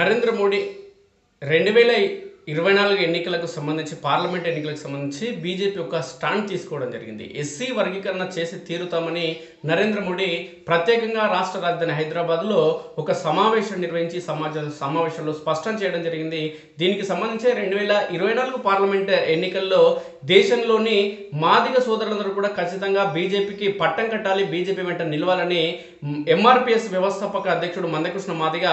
నరేంద్ర మోడీ రెండు వేల ఇరవై నాలుగు ఎన్నికలకు సంబంధించి పార్లమెంట్ ఎన్నికలకు సంబంధించి బీజేపీ ఒక స్టాండ్ తీసుకోవడం జరిగింది. ఎస్సీ వర్గీకరణ చేసి తీరుతామని నరేంద్ర మోడీ ప్రత్యేకంగా రాష్ట్ర రాజధాని హైదరాబాద్లో ఒక సమావేశం నిర్వహించి సమాజ సమావేశంలో స్పష్టం చేయడం జరిగింది. దీనికి సంబంధించి రెండు వేల ఇరవై నాలుగు పార్లమెంట్ ఎన్నికల్లో దేశంలోని మాదిగ సోదరులందరూ కూడా ఖచ్చితంగా బీజేపీకి పట్టం కట్టాలి బీజేపీ వెంట నిలవాలని ఎంఆర్పిఎస్ వ్యవస్థాపక అధ్యక్షుడు మందకృష్ణ మాదిగ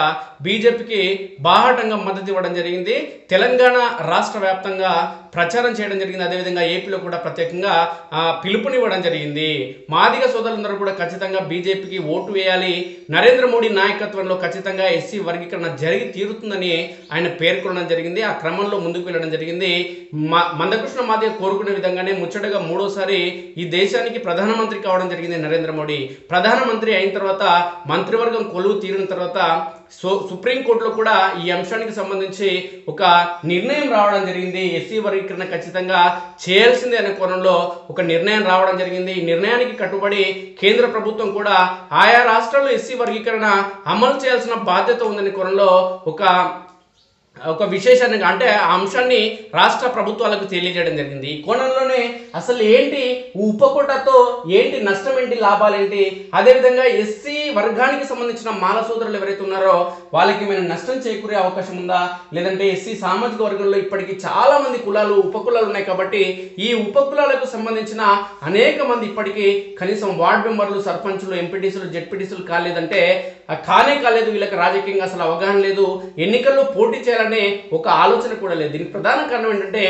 బీజేపీకి బాహాటంగా మద్దతు ఇవ్వడం జరిగింది. తెలంగాణ తెలంగాణ రాష్ట్ర వ్యాప్తంగా ప్రచారం చేయడం జరిగింది. అదేవిధంగా ఏపీలో కూడా ప్రత్యేకంగా ఆ, పిలుపునివ్వడం జరిగింది. మాదిగ సోదరులందరూ కూడా ఖచ్చితంగా బీజేపీకి ఓటు వేయాలి. నరేంద్ర మోడీ నాయకత్వంలో ఖచ్చితంగా ఎస్సీ వర్గీకరణ జరిగి తీరుతుందని ఆయన పేర్కొనడం జరిగింది. ఆ క్రమంలో ముందుకు వెళ్ళడం జరిగింది. మ- మందకృష్ణ మాదిగ కోరుకునే విధంగానే ముచ్చటగా మూడోసారి ఈ దేశానికి ప్రధానమంత్రి కావడం జరిగింది నరేంద్ర మోడీ. ప్రధానమంత్రి అయిన తర్వాత మంత్రివర్గం కొలువు తీరిన తర్వాత సో సుప్రీంకోర్టులో కూడా ఈ అంశానికి సంబంధించి ఒక నిర్ణయం రావడం జరిగింది. ఎస్సీ వర్గీకరణ ఖచ్చితంగా చేయాల్సిందే అనే కోణంలో ఒక నిర్ణయం రావడం జరిగింది. ఈ నిర్ణయానికి కట్టుబడి కేంద్ర ప్రభుత్వం కూడా ఆయా రాష్ట్రాల్లో ఎస్సీ వర్గీకరణ అమలు చేయాల్సిన బాధ్యత ఉందనే కోణంలో ఒక ఒక విశేషాన్ని అంటే ఆ అంశాన్ని రాష్ట్ర ప్రభుత్వాలకు తెలియజేయడం జరిగింది. ఈ కోణంలోనే అసలు ఏంటి ఉపకోటతో ఏంటి నష్టం ఏంటి లాభాలు ఏంటి? అదేవిధంగా ఎస్సీ వర్గానికి సంబంధించిన మాల సోదరులు ఎవరైతే ఉన్నారో వాళ్ళకి ఏమైనా నష్టం చేకూరే అవకాశం ఉందా? లేదంటే ఎస్సీ సామాజిక వర్గంలో ఇప్పటికీ చాలా మంది కులాలు ఉపకులాలు ఉన్నాయి కాబట్టి ఈ ఉపకులాలకు సంబంధించిన అనేక మంది ఇప్పటికీ కనీసం వార్డు మెంబర్లు సర్పంచులు ఎంపీటీసీలు జెడ్పీటీసీలు కాలేదంటే కానే కాలేదు వీళ్ళకి రాజకీయంగా అసలు అవగాహన లేదు. ఎన్నికల్లో పోటీ చేయాలని ఒక ఆలోచన కూడా లేదు. దీనికి ప్రధాన కారణం ఏంటంటే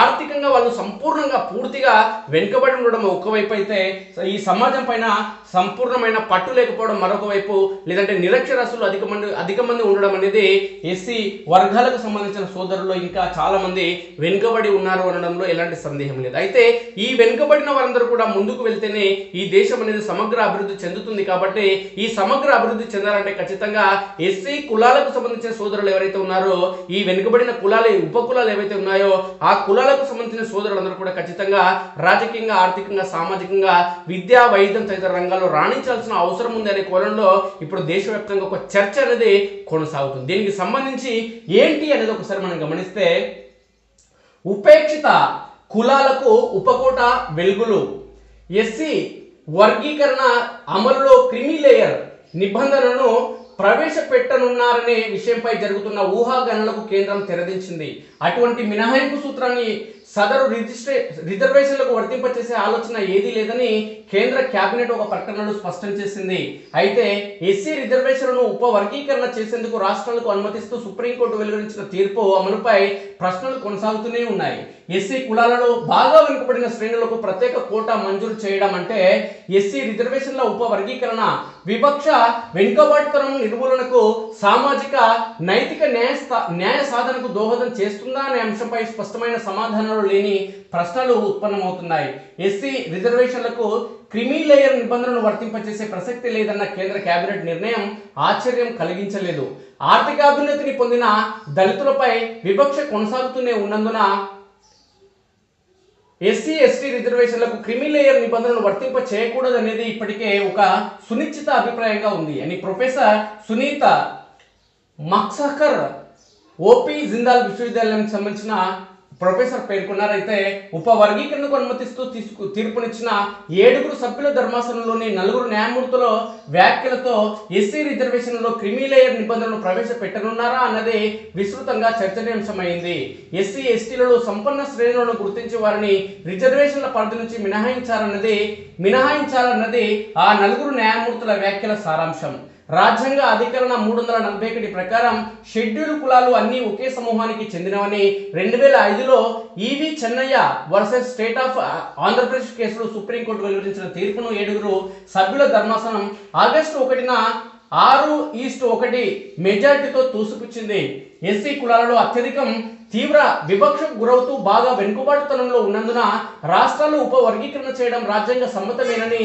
ఆర్థికంగా వాళ్ళు సంపూర్ణంగా పూర్తిగా వెనుకబడి ఉండడం ఒకవైపు అయితే ఈ సమాజం పైన సంపూర్ణమైన పట్టు లేకపోవడం మరొక వైపు లేదంటే నిరక్షరాస్తులు అధిక మంది అధిక మంది ఉండడం అనేది ఎస్సీ వర్గాలకు సంబంధించిన సోదరులు ఇంకా చాలామంది వెనుకబడి ఉన్నారు అనడంలో ఎలాంటి సందేహం లేదు. అయితే ఈ వెనుకబడిన వారందరూ కూడా ముందుకు వెళ్తేనే ఈ దేశం అనేది సమగ్ర అభివృద్ధి చెందుతుంది కాబట్టి ఈ సమగ్ర అభివృద్ధి చెందాలంటే ఖచ్చితంగా ఎస్సీ కులాలకు సంబంధించిన సోదరులు ఎవరైతే ఉన్నారో ఈ వెనుకబడిన కులాలు ఉప కులాలు ఏవైతే ఉన్నాయో ఆ కులాలకు సంబంధించిన సోదరులందరూ కూడా ఖచ్చితంగా రాజకీయంగా ఆర్థికంగా సామాజికంగా విద్యా వైద్యం తదితర రంగాల్లో రాణించాల్సిన అవసరం ఉంది అనే కోణంలో ఇప్పుడు దేశవ్యాప్తంగా ఒక చర్చ అనేది కొనసాగుతుంది. దీనికి సంబంధించి ఏంటి అనేది ఒకసారి మనం గమనిస్తే ఉపేక్షిత కులాలకు ఉపకోట వెలుగులు ఎస్సీ వర్గీకరణ అమలులో క్రిమి లేయర్ నిబంధనను ప్రవేశపెట్టనున్నారనే విషయంపై జరుగుతున్న ఊహాగానాలకు కేంద్రం తెరదించింది. అటువంటి మినహాయింపు సూత్రాన్ని సదరు రిజిస్ట్రే రిజర్వేషన్లకు వర్తింపచేసే ఆలోచన ఏదీ లేదని కేంద్ర కేబినెట్ ఒక ప్రకటనలో స్పష్టం చేసింది. అయితే ఎస్సీ రిజర్వేషన్లను ఉపవర్గీకరణ చేసేందుకు రాష్ట్రాలకు అనుమతిస్తూ సుప్రీంకోర్టు వెలువరించిన తీర్పు అమలుపై ప్రశ్నలు కొనసాగుతూనే ఉన్నాయి. ఎస్సీ కులాలలో బాగా వెనుకబడిన శ్రేణులకు ప్రత్యేక కోటా మంజూరు చేయడం అంటే ఎస్సీ రిజర్వేషన్ల ఉపవర్గీకరణ వివక్ష వెనుకబాటుతనం నిర్మూలనకు సామాజిక నైతిక న్యాయ న్యాయ సాధనకు దోహదం చేస్తుందా అనే అంశంపై స్పష్టమైన సమాధానాలు లేని ప్రశ్నలు ఉత్పన్నమవుతున్నాయి. ఎస్సీ రిజర్వేషన్లకు క్రిమీ లేయర్ నిబంధనలు వర్తింపచేసే ప్రసక్తి లేదన్న కేంద్ర కేబినెట్ నిర్ణయం ఆశ్చర్యం కలిగించలేదు. ఆర్థికాభ్యున్నతిని పొందిన దళితులపై వివక్ష కొనసాగుతూనే ఉన్నందున ఎస్సీ ఎస్టీ రిజర్వేషన్లకు క్రిమి లేయర్ నిబంధనలు వర్తింప చేయకూడదు అనేది ఇప్పటికే ఒక సునిశ్చిత అభిప్రాయంగా ఉంది. అని ప్రొఫెసర్ సునీత మక్సకర్ ఓపీ జిందాల్ విశ్వవిద్యాలయానికి సంబంధించిన ప్రొఫెసర్ పేర్కొన్నారైతే ఉపవర్గీకరణకు అనుమతిస్తూ తీసుకు తీర్పునిచ్చిన ఏడుగురు సభ్యుల ధర్మాసనంలోని నలుగురు న్యాయమూర్తుల వ్యాఖ్యలతో ఎస్సీ రిజర్వేషన్లో క్రిమిలేయర్ నిబంధనలు ప్రవేశపెట్టనున్నారా అన్నది విస్తృతంగా చర్చనీయాంశమైంది. ఎస్సీ ఎస్టీలలో సంపన్న శ్రేణులను గుర్తించి వారిని రిజర్వేషన్ల పరిధి నుంచి మినహాయించాలన్నది మినహాయించాలన్నది ఆ నలుగురు న్యాయమూర్తుల వ్యాఖ్యల సారాంశం. రాజ్యాంగ అధికరణ మూడు వందల నలభై ఒకటి ప్రకారం షెడ్యూల్ కులాలు అన్ని ఒకే సమూహానికి చెందినవని రెండు వేల ఐదులో EV Chennaiah versus state of Andhra Pradesh కేసులో సుప్రీంకోర్టు వెలువరించిన తీర్పును ఏడుగురు సభ్యుల ధర్మాసనం ఆగస్టు ఒకటిన ఆరు ఈస్ట్ ఒకటి మెజార్టీతో తూసిపుచ్చింది ఎస్సీ కులాలలో అత్యధికం తీవ్ర వివక్షకు గురవుతూ బాగా వెనుకబాటుతనంలో ఉన్నందున రాష్ట్రాలు ఉపవర్గీకరణ చేయడం రాజ్యాంగ సమ్మతమేనని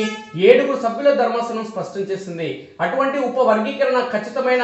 ఏడుగురు సభ్యుల ధర్మాసనం స్పష్టం చేసింది. అటువంటి ఉపవర్గీకరణ ఖచ్చితమైన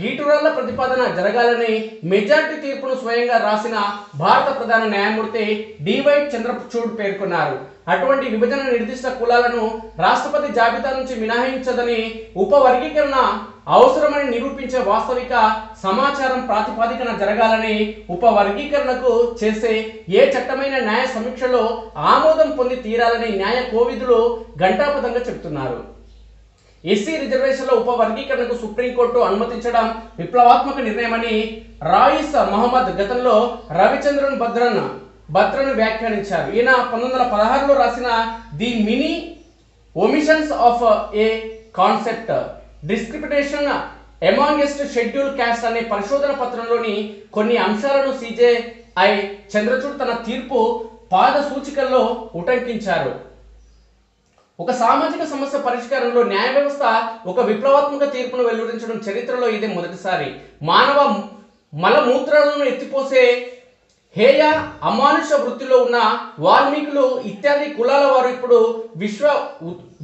గీటురాళ్ళ ప్రతిపాదన జరగాలని మెజార్టీ తీర్పును స్వయంగా రాసిన భారత ప్రధాన న్యాయమూర్తి డివై చంద్రచూడ్ పేర్కొన్నారు. అటువంటి విభజన నిర్దిష్ట కులాలను రాష్ట్రపతి జాబితా నుంచి మినహాయించదని ఉపవర్గీకరణ అవసరమని నిరూపించే వాస్తవిక సమాచారం ప్రాతిపాదికన జరగాలని ఉపవర్గీకరణకు చేసే ఏ చట్టమైన న్యాయ సమీక్షలో ఆమోదం పొంది తీరాలని న్యాయ కోవిదులు ఘంటాపథంగా చెబుతున్నారు. ఎస్సీ రిజర్వేషన్ల ఉపవర్గీకరణకు సుప్రీంకోర్టు అనుమతించడం విప్లవాత్మక నిర్ణయమని రాయిస్ మహమ్మద్ గతంలో రవిచంద్రన్ భద్రన్ భద్రను వ్యాఖ్యానించారు. ఈయన పంతొమ్మిది వందల పదహారులో రాసిన the mini omissions of a concept description amongst schedule caste అనే పరిశోధన పత్రంలోని కొన్ని అంశాలను సిజేఐ చంద్రచూడ్ తన తీర్పు పాద సూచికల్లో ఉటంకించారు. ఒక సామాజిక సమస్య పరిష్కారంలో న్యాయ వ్యవస్థ ఒక విప్లవాత్మక తీర్పును వెలువరించడం చరిత్రలో ఇదే మొదటిసారి. మానవ మలమూత్రాలను ఎత్తిపోసే హేయ అమానుష వృత్తిలో ఉన్న వాల్మీకులు ఇత్యాది కులాల వారు ఇప్పుడు విశ్వ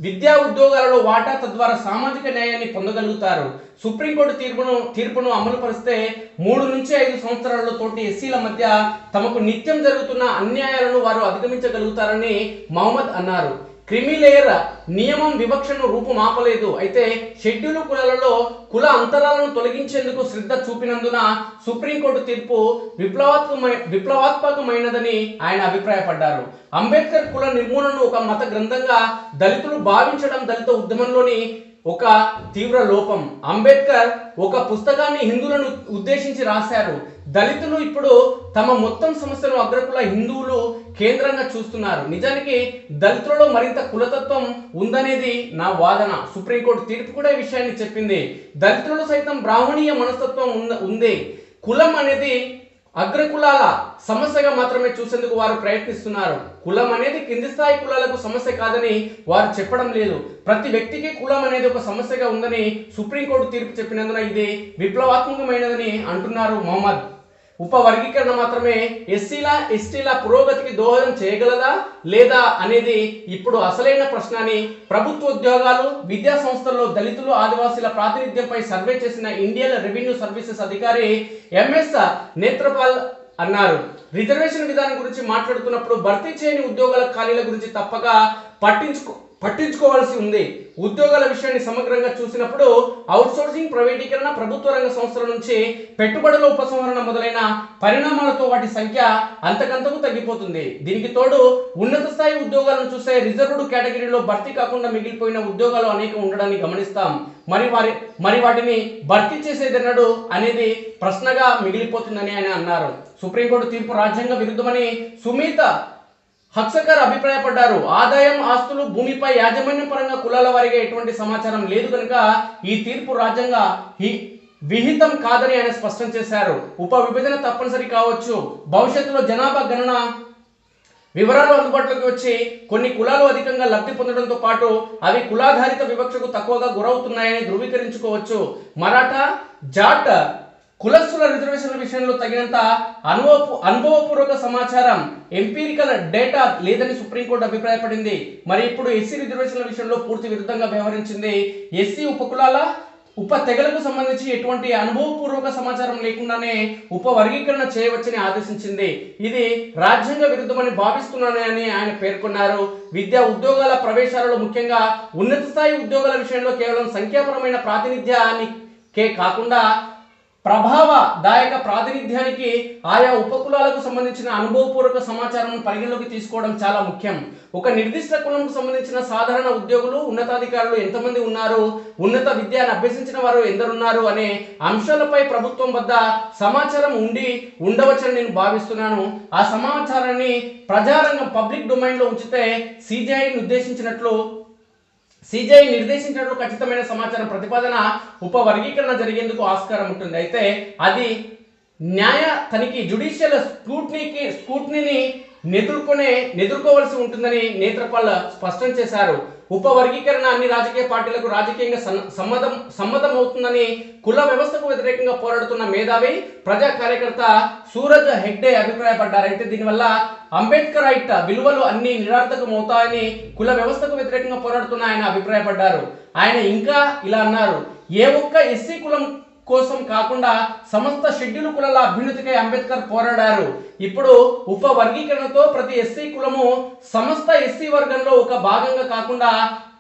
విద్యా ఉద్యోగాలలో వాటా తద్వారా సామాజిక న్యాయాన్ని పొందగలుగుతారు. సుప్రీంకోర్టు తీర్పును తీర్పును అమలు పరిస్తే మూడు నుంచి ఐదు సంవత్సరాల తోటి ఎస్సీల మధ్య తమకు నిత్యం జరుగుతున్న అన్యాయాలను వారు అధిగమించగలుగుతారని మహమ్మద్ అన్నారు. క్రిమిలేయర్ నియమం వివక్షను రూపుమాపలేదు అయితే షెడ్యూల్ కులాలలో కుల అంతరాలను తొలగించేందుకు శ్రద్ధ చూపినందున సుప్రీంకోర్టు తీర్పు విప్లవాత్మకమై విప్లవాత్మకమైనదని ఆయన అభిప్రాయపడ్డారు. అంబేద్కర్ కుల నిర్మూలనను ఒక మత గ్రంథంగా దళితులు భావించడం దళిత ఉద్యమంలోని ఒక తీవ్ర లోపం. అంబేద్కర్ ఒక పుస్తకాన్ని హిందువులను ఉద్దేశించి రాశారు. దళితులు ఇప్పుడు తమ మొత్తం సమస్యను అగ్రకుల హిందువులు కేంద్రంగా చూస్తున్నారు. నిజానికి దళితులలో మరింత కులతత్వం ఉందనేది నా వాదన. సుప్రీంకోర్టు తీర్పు కూడా ఈ విషయాన్ని చెప్పింది. దళితులలో సైతం బ్రాహ్మణీయ మనస్తత్వం ఉంద ఉంది. కులం అనేది అగ్రకులాల సమస్యగా మాత్రమే చూసేందుకు వారు ప్రయత్నిస్తున్నారు. కులం అనేది కింది స్థాయి కులాలకు సమస్య కాదని వారు చెప్పడం లేదు. ప్రతి వ్యక్తికి కులం అనేది ఒక సమస్యగా ఉందని సుప్రీంకోర్టు తీర్పు చెప్పినందున ఇది విప్లవాత్మకమైనదని అంటున్నారు మొహమ్మద్. ఉపవర్గీకరణ మాత్రమే. ఎస్సీల ఎస్టీల పురోగతికి దోహదం చేయగలదా లేదా అనేది ఇప్పుడు అసలైన ప్రశ్న అని ప్రభుత్వ ఉద్యోగాలు విద్యా సంస్థల్లో దళితులు ఆదివాసీల ప్రాతినిధ్యంపై సర్వే చేసిన ఇండియన్ రెవెన్యూ సర్వీసెస్ అధికారి ఎంఎస్ నేత్రపాల్ అన్నారు. రిజర్వేషన్ విధానం గురించి మాట్లాడుతున్నప్పుడు భర్తీ చేయని ఉద్యోగాల ఖాళీల గురించి తప్పక పట్టించుకో పట్టించుకోవాల్సి ఉంది. ఉద్యోగాల విషయాన్ని సమగ్రంగా చూసినప్పుడు అవుట్సోర్సింగ్ ప్రైవేటీకరణ ప్రభుత్వ రంగ సంస్థల నుంచి పెట్టుబడుల ఉపసంహరణ మొదలైన పరిణామాలతో వాటి సంఖ్య అంతకంతకు తగ్గిపోతుంది. దీనికి తోడు ఉన్నత స్థాయి ఉద్యోగాలను చూస్తే రిజర్వ్డ్ కేటగిరీలో భర్తీ కాకుండా మిగిలిపోయిన ఉద్యోగాలు అనేక ఉండడాన్ని గమనిస్తాం. మరి వారి మరి వాటిని భర్తీ చేసేదెన్నడు అనేది ప్రశ్నగా మిగిలిపోతుందని ఆయన అన్నారు. సుప్రీంకోర్టు తీర్పు రాజ్యాంగ విరుద్ధమని సుమీత హక్సకర్ అభిప్రాయపడ్డారు. ఆదాయం ఆస్తులు భూమిపై యాజమాన్య పరంగా కులాల వారిగా ఎటువంటి సమాచారం లేదు కనుక ఈ తీర్పు రాజ్యాంగ విహితం కాదని ఆయన స్పష్టం చేశారు. ఉప విభజన తప్పనిసరి కావచ్చు. భవిష్యత్తులో జనాభా గణన వివరాలు అందుబాటులోకి వచ్చి కొన్ని కులాలు అధికంగా లబ్ధి పొందడంతో పాటు అవి కులాధారిత వివక్షకు తక్కువగా గురవుతున్నాయని ధృవీకరించుకోవచ్చు. మరాఠా జాట్ కులస్తుల రిజర్వేషన్ల విషయంలో తగినంత అనుభవ అనుభవపూర్వక సమాచారం ఎంపీరికల్ డేటా లేదని సుప్రీంకోర్టు అభిప్రాయపడింది. మరి ఇప్పుడు ఎస్సీ రిజర్వేషన్ల విషయంలో పూర్తి విరుద్ధంగా వ్యవహరించింది ఎస్సీ ఉపకులాల ఉప తెగలకు సంబంధించి ఎటువంటి అనుభవపూర్వక సమాచారం లేకుండానే ఉప వర్గీకరణ చేయవచ్చని ఆదేశించింది. ఇది రాజ్యాంగ విరుద్ధమని భావిస్తున్నానని ఆయన పేర్కొన్నారు. విద్యా ఉద్యోగాల ప్రవేశాలలో ముఖ్యంగా ఉన్నత స్థాయి ఉద్యోగాల విషయంలో కేవలం సంఖ్యాపరమైన ప్రాతినిధ్యానికే కాకుండా ప్రభావదాయక ప్రాతినిధ్యానికి ఆయా ఉపకులాలకు సంబంధించిన అనుభవపూర్వక సమాచారం పరిగణలోకి తీసుకోవడం చాలా ముఖ్యం. ఒక నిర్దిష్ట కులంకు సంబంధించిన సాధారణ ఉద్యోగులు ఉన్నతాధికారులు ఎంతమంది ఉన్నారు ఉన్నత విద్యను అభ్యసించిన వారు ఎందరున్నారు అనే అంశాలపై ప్రభుత్వం వద్ద సమాచారం ఉండి ఉండవచ్చని నేను భావిస్తున్నాను. ఆ సమాచారాన్ని ప్రజారంగం పబ్లిక్ డొమైన్లో ఉంచితే సిజిఐని ఉద్దేశించినట్లు సిజేఐ నిర్దేశించినట్లు ఖచ్చితమైన సమాచారం ప్రతిపాదన ఉపవర్గీకరణ జరిగేందుకు ఆస్కారం ఉంటుంది. అయితే అది న్యాయ తనిఖీ జుడిషియల్ స్క్రూట్నీకి స్క్రూట్నీని ఎదుర్కొనే ఎదుర్కోవలసి ఉంటుందని నేత్రపాల్ స్పష్టం చేశారు. ఉపవర్గీకరణ అన్ని రాజకీయ పార్టీలకు రాజకీయంగా సమ్మతం సమ్మతం అవుతుందని కుల వ్యవస్థకు వ్యతిరేకంగా పోరాడుతున్న మేధావి ప్రజా కార్యకర్త సూరజ్ హెగ్డే అభిప్రాయపడ్డారు దీనివల్ల అంబేద్కర్ ఐట్ విలువలు అన్ని నిరార్థకం అవుతాయని కుల వ్యవస్థకు వ్యతిరేకంగా పోరాడుతున్న ఆయన అభిప్రాయపడ్డారు. ఆయన ఇంకా ఇలా అన్నారు ఏ ఒక్క ఎస్సీ కులం కోసం కాకుండా సమస్త షెడ్యూల్ కులాల అభ్యున్నతికై అంబేద్కర్ పోరాడారు. ఇప్పుడు ఉప వర్గీకరణతో ప్రతి ఎస్సీ కులము సమస్త ఎస్సీ వర్గంలో ఒక భాగంగా కాకుండా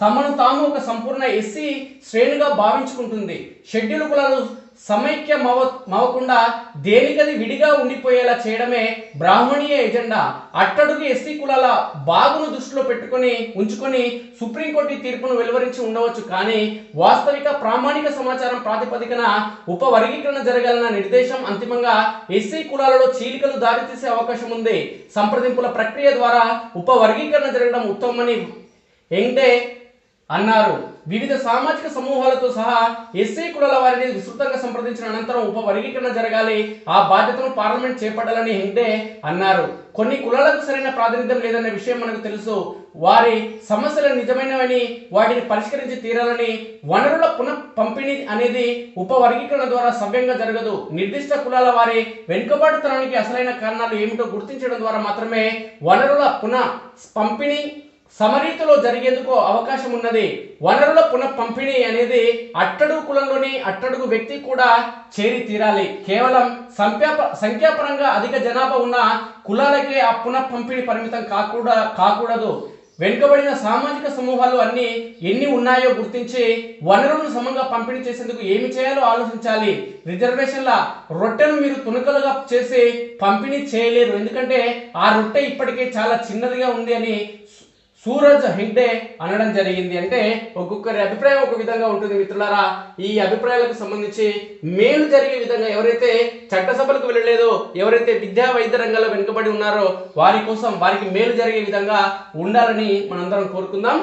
తమను తాము ఒక సంపూర్ణ ఎస్సీ శ్రేణిగా భావించుకుంటుంది. షెడ్యూల్ కులాలు సమైక్యం మవ అవ్వకుండా దేనికది విడిగా ఉండిపోయేలా చేయడమే బ్రాహ్మణీయ ఎజెండా. అట్టడుగు ఎస్సీ కులాల బాగును దృష్టిలో పెట్టుకొని ఉంచుకొని సుప్రీంకోర్టు తీర్పును వెలువరించి ఉండవచ్చు కానీ వాస్తవిక ప్రామాణిక సమాచారం ప్రాతిపదికన ఉపవర్గీకరణ జరగాలన్న నిర్దేశం అంతిమంగా ఎస్సీ కులాలలో చీలికలు దారితీసే అవకాశం ఉంది. సంప్రదింపుల ప్రక్రియ ద్వారా ఉపవర్గీకరణ జరగడం ఉత్తమమని ఎంగ్డే అన్నారు. వివిధ సామాజిక సమూహాలతో సహా ఎస్సీ కులాల వారిని విస్తృతంగా సంప్రదించిన అనంతరం ఉప వర్గీకరణ జరగాలి. ఆ బాధ్యతను పార్లమెంట్ చేపట్టాలని హెగ్డే అన్నారు. కొన్ని కులాలకు సరైన ప్రాతినిధ్యం లేదనే విషయం మనకు తెలుసు. వారి సమస్యలు నిజమైనవని వాటిని పరిష్కరించి తీరాలని వనరుల పునః పంపిణీ అనేది ఉప వర్గీకరణ ద్వారా సవ్యంగా జరగదు. నిర్దిష్ట కులాల వారి వెనుకబాటుతనానికి అసలైన కారణాలు ఏమిటో గుర్తించడం ద్వారా మాత్రమే వనరుల పునః పంపిణీ సమరీతిలో జరిగేందుకు అవకాశం ఉన్నది వనరుల పునః పంపిణీ అనేది అట్టడుగు కులంలోని అట్టడుగు వ్యక్తి కూడా చేరి తీరాలి. కేవలం సంఖ్యాప సంఖ్యాపరంగా అధిక జనాభా ఉన్న కులాలకే ఆ పునః పంపిణీ పరిమితం కాకూడ కాకూడదు. వెనుకబడిన సామాజిక సమూహాలు అన్ని ఎన్ని ఉన్నాయో గుర్తించి వనరులను సమంగా పంపిణీ చేసేందుకు ఏమి చేయాలో ఆలోచించాలి. రిజర్వేషన్ల రొట్టెను మీరు తునకలుగా చేసి పంపిణీ చేయలేరు. ఎందుకంటే ఆ రొట్టె ఇప్పటికే చాలా చిన్నదిగా ఉంది అని సూరజ్ హెగ్డే అనడం జరిగింది అంటే ఒక్కొక్కరి అభిప్రాయం ఒక విధంగా ఉంటుంది మిత్రులారా. ఈ అభిప్రాయాలకు సంబంధించి మేలు జరిగే విధంగా ఎవరైతే చట్టసభలకు వెళ్ళలేదో ఎవరైతే విద్యా వైద్య రంగంలో వెనుకబడి ఉన్నారో వారి కోసం వారికి మేలు జరిగే విధంగా ఉండాలని మనందరం కోరుకుందాం.